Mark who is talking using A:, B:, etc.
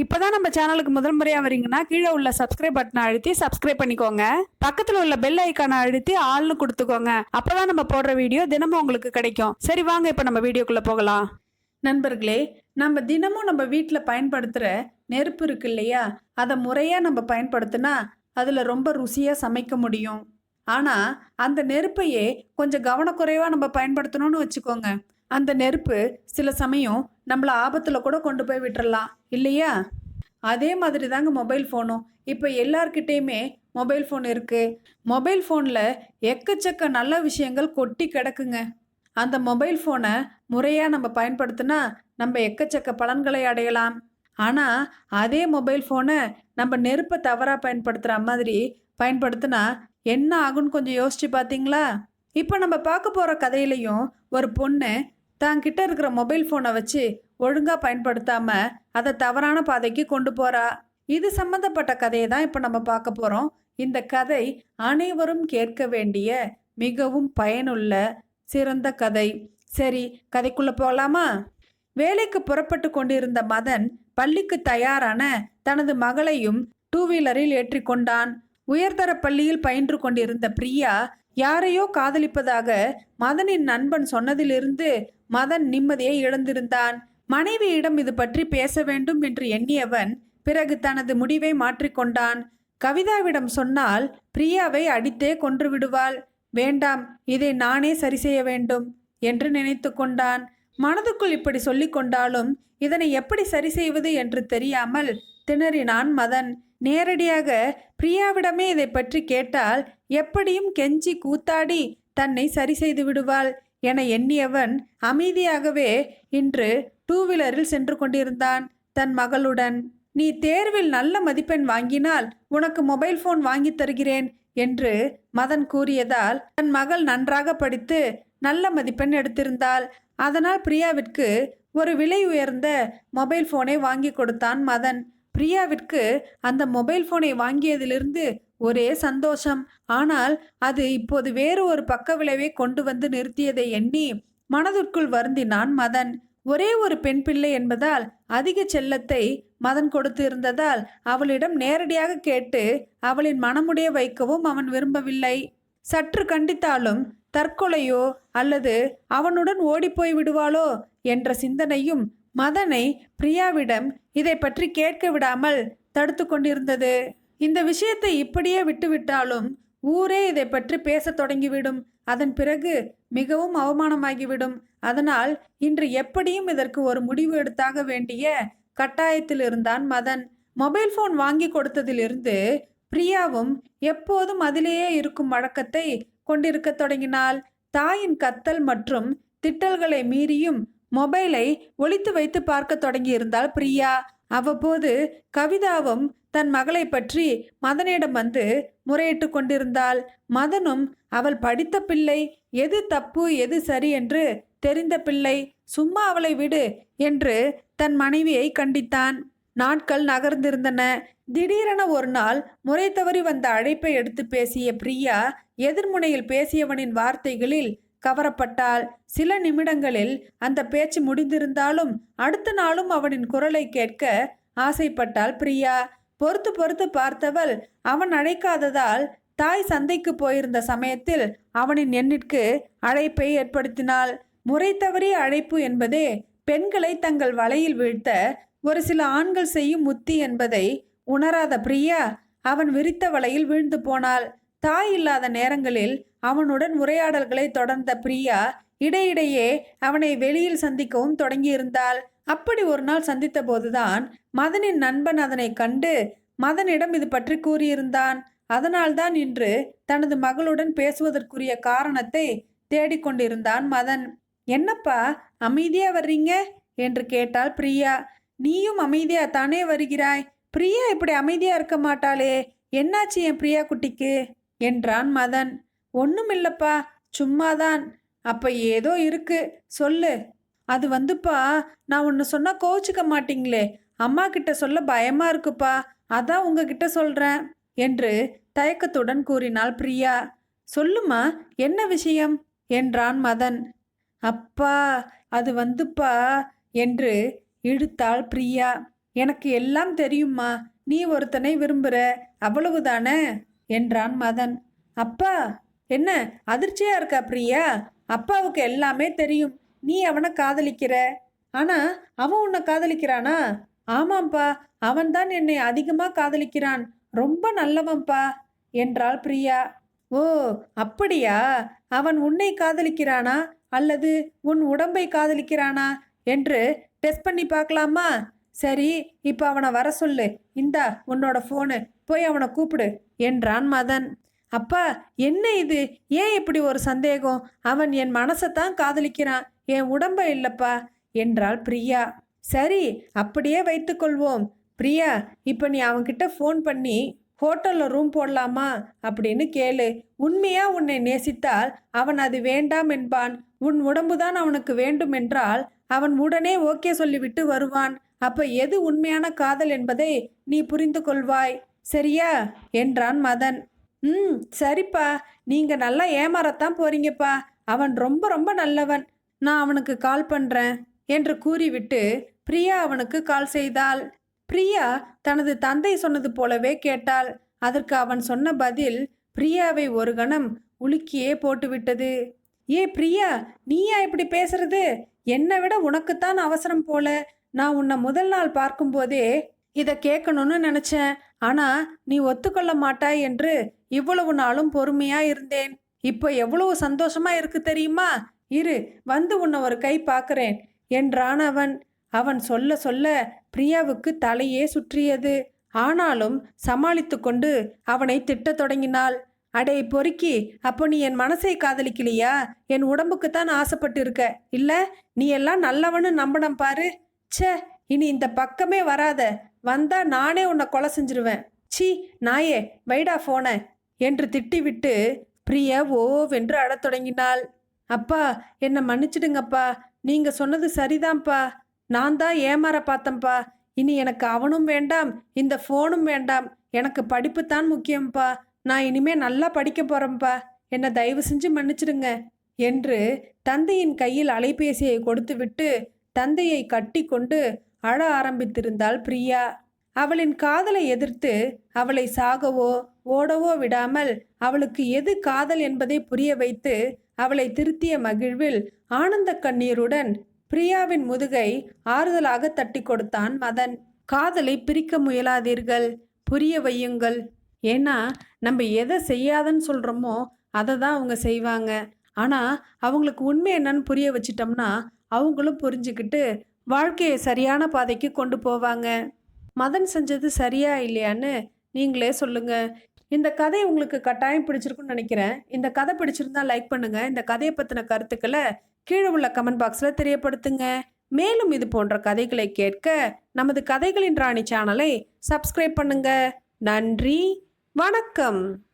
A: இப்போதான் நம்ம சேனலுக்கு முதல் முறையாக வரீங்கன்னா கீழே உள்ள சப்ஸ்கிரைப் பட்டனை அழுத்தி சப்ஸ்கிரைப் பண்ணிக்கோங்க. பக்கத்தில் உள்ள பெல் ஐக்கானை அழுத்தி ஆள்னு கொடுத்துக்கோங்க. அப்போதான் நம்ம போடுற வீடியோ தினமும் உங்களுக்கு கிடைக்கும். சரி வாங்க இப்போ நம்ம வீடியோக்குள்ளே போகலாம். நண்பர்களே நம்ம தினமும் நம்ம வீட்டில் பயன்படுத்துகிற நெருப்பு இருக்கு இல்லையா? அதை முறையாக நம்ம பயன்படுத்தினா அதில் ரொம்ப ருசியாக சமைக்க முடியும். ஆனால் அந்த நெருப்பையே கொஞ்சம் கவனக்குறைவாக நம்ம பயன்படுத்தணும்னு வச்சுக்கோங்க. அந்த நெருப்பு சில சமயம் நம்மளை ஆபத்தில் கூட கொண்டு போய் விட்டுறலாம் இல்லையா? அதே மாதிரி தாங்க மொபைல் ஃபோனும். இப்போ எல்லார்கிட்டேயுமே மொபைல் ஃபோன் இருக்குது மொபைல் ஃபோனில் எக்கச்சக்க நல்ல விஷயங்கள் கொட்டி கிடக்குங்க. அந்த மொபைல் ஃபோனை முறையாக நம்ம பயன்படுத்தினா நம்ம எக்கச்சக்க பலன்களை அடையலாம். ஆனால் அதே மொபைல் ஃபோனை நம்ம நெருப்பை தவறாக பயன்படுத்துகிற மாதிரி பயன்படுத்தினா என்ன ஆகும்னு கொஞ்சம் யோசித்து பார்த்தீங்களா இப்போ நம்ம பார்க்க போகிற கதையிலையும் ஒரு பொண்ணு தான் கிட்ட இருக்கிற மொபைல் ஃபோனை வச்சு ஒழுங்காக பயன்படுத்தாமல் அதை தவறான பாதைக்கு கொண்டு போகிறா இது சம்மந்தப்பட்ட கதையை தான் இப்போ நம்ம பார்க்க போகிறோம் இந்த கதை அனைவரும் கேட்க வேண்டிய மிகவும் பயனுள்ள சிறந்த கதை. சரி கதைக்குள்ளே போகலாமா வேலைக்கு புறப்பட்டு கொண்டிருந்த மதன் பள்ளிக்கு தயாரான தனது மகளையும் டூ வீலரில் ஏற்றிக்கொண்டான் உயர்தர பள்ளியில் பயின்று கொண்டிருந்த பிரியா யாரையோ காதலிப்பதாக மதனின் நண்பன் சொன்னதிலிருந்து மதன் நிம்மதியை இழந்திருந்தான். மனைவியிடம் இது பற்றி பேச வேண்டும் என்று எண்ணியவன் பிறகு தனது முடிவை மாற்றிக்கொண்டான். கவிதாவிடம் சொன்னால் பிரியாவை அடித்தே கொன்று விடுவாள். வேண்டாம் இதை நானே சரி செய்ய வேண்டும் என்று நினைத்து கொண்டான். மனதுக்குள் இப்படி சொல்லிக் கொண்டாலும் இதனை எப்படி சரி செய்வது என்று தெரியாமல் திணறினான் மதன். நேரடியாக பிரியாவிடமே இதை பற்றி கேட்டால் எப்படியும் கெஞ்சி கூத்தாடி தன்னை சரி செய்து விடுவாள் என எண்ணியவன் அமைதியாகவே இன்று டூ வீலரில் சென்று கொண்டிருந்தான் தன் மகளுடன். நீ தேர்வில் நல்ல மதிப்பெண் வாங்கினால் உனக்கு மொபைல் ஃபோன் வாங்கித் தருகிறேன் என்று மதன் கூறியதால் தன் மகள் நன்றாக படித்து நல்ல மதிப்பெண் எடுத்திருந்தாள். அதனால் பிரியாவிற்கு ஒரு விலை உயர்ந்த மொபைல் ஃபோனை வாங்கி கொடுத்தான் மதன். பிரியாவிற்கு அந்த மொபைல் ஃபோனை வாங்கியதிலிருந்து ஒரே சந்தோஷம். ஆனால் அது இப்போது வேறு ஒரு பக்க விளைவை கொண்டு வந்து நிறுத்தியதை எண்ணி மனதிற்குள் வருந்தினான் மதன். ஒரே ஒரு பெண் பிள்ளை என்பதால் அதிக செல்லத்தை மதன் கொடுத்து இருந்ததால் அவளிடம் நேரடியாக கேட்டு அவளின் மனமுடைய வைக்கவும் அவன் விரும்பவில்லை. சற்று கண்டித்தாலும் தற்கொலையோ அல்லது அவனுடன் ஓடிப்போய் விடுவாளோ என்ற சிந்தனையும் மதனை பிரியாவிடம் இதை பற்றி கேட்க விடாமல் தடுத்து கொண்டிருந்தது. இந்த விஷயத்தை இப்படியே விட்டுவிட்டாலும் ஊரே இதை பற்றி பேசத் தொடங்கிவிடும். அதன் பிறகு மிகவும் அவமானமாகிவிடும். அதனால் இன்று எப்படியும் இதற்கு ஒரு முடிவு எடுத்தாக வேண்டிய கட்டாயத்தில் இருந்தான் மதன். மொபைல் ஃபோன் வாங்கி கொடுத்ததிலிருந்து பிரியாவும் எப்போதும் அதிலேயே இருக்கும் வழக்கத்தை கொண்டிருக்க தொடங்கினாள். தாயின் கத்தல் மற்றும் திட்டல்களை மீறியும் மொபைலை ஒழித்து வைத்து பார்க்க தொடங்கியிருந்தாள் பிரியா. அவ்வப்போது கவிதாவும் தன் மகளை பற்றி மதனிடம் வந்து முறையிட்டு கொண்டிருந்தாள். மதனும் அவள் படித்த பிள்ளை எது தப்பு எது சரி என்று தெரிந்த பிள்ளை சும்மா அவளை விடு என்று தன் மனைவியை கண்டித்தான். நாட்கள் நகர்ந்திருந்தன. திடீரென ஒரு நாள் முறை தவறி வந்த அழைப்பை எடுத்து பேசிய பிரியா எதிர்முனையில் பேசியவனின் வார்த்தைகளில் கவரப்பட்டால் சில நிமிடங்களில் அந்த பேச்சு முடிந்திருந்தாலும் அடுத்த நாளும் அவனின் குரலை கேட்க ஆசைப்பட்டாள் பிரியா. பொறுத்து பொறுத்து பார்த்தவள் அவன் அழைக்காததால் தாய் சந்தைக்கு போயிருந்த சமயத்தில் அவனின் எண்ணிற்கு அழைப்பை ஏற்படுத்தினாள். முறை தவறிய அழைப்பு என்பதே பெண்களை தங்கள் வலையில் வீழ்த்த ஒரு சில ஆண்கள் செய்யும் முத்தி என்பதை உணராத பிரியா அவன் விரித்த வலையில் வீழ்ந்து போனாள். தாய் இல்லாத நேரங்களில் அவனுடன் உரையாடல்களை தொடர்ந்த பிரியா இடையிடையே அவனை வெளியில் சந்திக்கவும் தொடங்கியிருந்தாள். அப்படி ஒரு நாள் சந்தித்த போதுதான் மதனின் நண்பன் அதனை கண்டு மதனிடம் இது பற்றி கூறியிருந்தான். அதனால்தான் இன்று தனது மகளுடன் பேசுவதற்குரிய காரணத்தை தேடிக்கொண்டிருந்தான் மதன். என்னப்பா அமைதியா வர்றீங்க? என்று கேட்டாள் பிரியா. நீயும் அமைதியா தானே வருகிறாய்? பிரியா இப்படி அமைதியா இருக்க மாட்டாளே. என்னாச்சு என் பிரியா குட்டிக்கு? என்றான் மதன். ஒண்ணுமில்லப்பா சும்மாதான். அப்போ ஏதோ இருக்கு. சொல்லு. அது வந்துப்பா நான் ஒன்று சொன்னால் கோச்சுக்க மாட்டீங்களே. அம்மா கிட்ட சொல்ல பயமா இருக்குப்பா. அதான் உங்ககிட்ட சொல்கிறேன் என்று தயக்கத்துடன் கூறினாள் பிரியா. சொல்லுமா என்ன விஷயம்? என்றான் மதன். அப்பா அது வந்துப்பா என்று இழுத்தாள் பிரியா. எனக்கு எல்லாம் தெரியும்மா. நீ ஒருத்தனை விரும்புகிற அவ்வளவுதானே? என்றான் மதன். அப்பா என்ன அதிர்ச்சியா இருக்கா பிரியா? அப்பாவுக்கு எல்லாமே தெரியும். நீ அவனை காதலிக்கிற? ஆனா அவன் உன்னை காதலிக்கிறானா? ஆமாம்ப்பா அவன்தான் என்னை அதிகமாக காதலிக்கிறான். ரொம்ப நல்லவன்ப்பா என்றாள் பிரியா. ஓ அப்படியா? அவன் உன்னை காதலிக்கிறானா அல்லது உன் உடம்பை காதலிக்கிறானா? என்று டெஸ்ட் பண்ணி பார்க்கலாமா? சரி இப்போ அவனை வர சொல்லு. இந்தா உன்னோட ஃபோனு போய் அவனை கூப்பிடு என்றான் மதன். அப்பா என்ன இது? ஏன் இப்படி ஒரு சந்தேகம்? அவன் என் மனசை தான் காதலிக்கிறான். என் உடம்ப இல்லப்பா என்றாள் பிரியா. சரி அப்படியே வைத்துக்கொள்வோம் பிரியா இப்போ நீ அவன்கிட்ட ஃபோன் பண்ணி ஹோட்டலில் ரூம் போடலாமா? அப்படின்னு கேளு. உண்மையாக உன்னை நேசித்தால் அவன் அது வேண்டாம் என்பான். உன் உடம்புதான் அவனுக்கு வேண்டும் என்றால் அவன் உடனே ஓகே சொல்லிவிட்டு வருவான். அப்ப எது உண்மையான காதல் என்பதை நீ புரிந்து கொள்வாய். சரியா? என்றான் மதன். ம் சரிப்பா. நீங்க நல்லா ஏமாறத்தான் போறீங்கப்பா. அவன் ரொம்ப ரொம்ப நல்லவன். நான் அவனுக்கு கால் பண்றேன் என்று கூறிவிட்டு பிரியா அவனுக்கு கால் செய்தாள். பிரியா தனது தந்தை சொன்னது போலவே கேட்டாள். அதற்கு அவன் சொன்ன பதில் பிரியாவை ஒரு கணம் உலுக்கியே போட்டுவிட்டது. ஏ பிரியா நீயா இப்படி பேசுறது? என்னை விட உனக்குத்தான் அவசரம் போல. நான் உன்னை முதல் நாள் பார்க்கும்போதே இதை கேட்கணும்னு நினச்சேன். ஆனால் நீ ஒத்துக்கொள்ள மாட்டாய் என்று இவ்வளவு நாளும் பொறுமையா இருந்தேன். இப்போ எவ்வளவு சந்தோஷமா இருக்கு தெரியுமா? இரு வந்து உன்னை ஒரு கை பார்க்குறேன் என்றான் அவன். அவன் சொல்ல சொல்ல பிரியாவுக்கு தலையே சுற்றியது. ஆனாலும் சமாளித்து கொண்டு அவனை திட்டத் தொடங்கினாள். அடே பொறுக்கி அப்போ நீ என் மனசை காதலிக்கலையா? என் உடம்புக்கு தான் ஆசைப்பட்டு இருக்க இல்லை நீ எல்லாம் நல்லவன்னு நம்பணும் பாரு. ச்சே இனி இந்த பக்கமே வராத. வந்தா நானே உன்னை கொலை செஞ்சிருவேன். சி நாயே வைடா ஃபோனை என்று திட்டிவிட்டு பிரியா ஓவென்று அழத் தொடங்கினாள். அப்பா என்னை மன்னிச்சிடுங்கப்பா. நீங்க சொன்னது சரிதான்ப்பா. நான் தான் ஏமாற பார்த்தேன்ப்பா. இனி எனக்கு அவனும் வேண்டாம் இந்த ஃபோனும் வேண்டாம். எனக்கு படிப்பு தான் முக்கியம்ப்பா. நான் இனிமே நல்லா படிக்க போறேன்ப்பா. என்னை தயவு செஞ்சு மன்னிச்சிடுங்க என்று தந்தையின் கையில் அலைபேசியை கொடுத்துவிட்டு தந்தையை கட்டி கொண்டு அழ ஆரம்பித்திருந்தாள் பிரியா. அவளின் காதலை எதிர்த்து அவளை சாகவோ ஓடவோ விடாமல் அவளுக்கு எது காதல் என்பதை புரிய வைத்து அவளை திருத்திய மகிழ்வில் ஆனந்த கண்ணீருடன் பிரியாவின் முதுகை ஆறுதலாக தட்டி கொடுத்தான் மதன். காதலை பிரிக்க முயலாதீர்கள் புரிய வையுங்கள். ஏன்னா நம்ம எதை செய்யாதன்னு சொல்கிறோமோ அதை தான் அவங்க செய்வாங்க. ஆனால் அவங்களுக்கு உண்மை என்னன்னு புரிய வச்சிட்டோம்னா அவங்களும் புரிஞ்சுக்கிட்டு வாழ்க்கையை சரியான பாதைக்கு கொண்டு போவாங்க. மதன் செஞ்சது சரியா இல்லையான்னு நீங்களே சொல்லுங்க. இந்த கதை உங்களுக்கு கட்டாயம் பிடிச்சிருக்குன்னு நினைக்கிறேன். இந்த கதை பிடிச்சிருந்தா லைக் பண்ணுங்க. இந்த கதையை பற்றின கருத்துக்களை கீழே உள்ள கமெண்ட் பாக்ஸில் தெரியப்படுத்துங்க. மேலும் இது போன்ற கதைகளை கேட்க நமது கதைகளின் ராணி சேனலை சப்ஸ்கிரைப் பண்ணுங்க. நன்றி. வணக்கம்.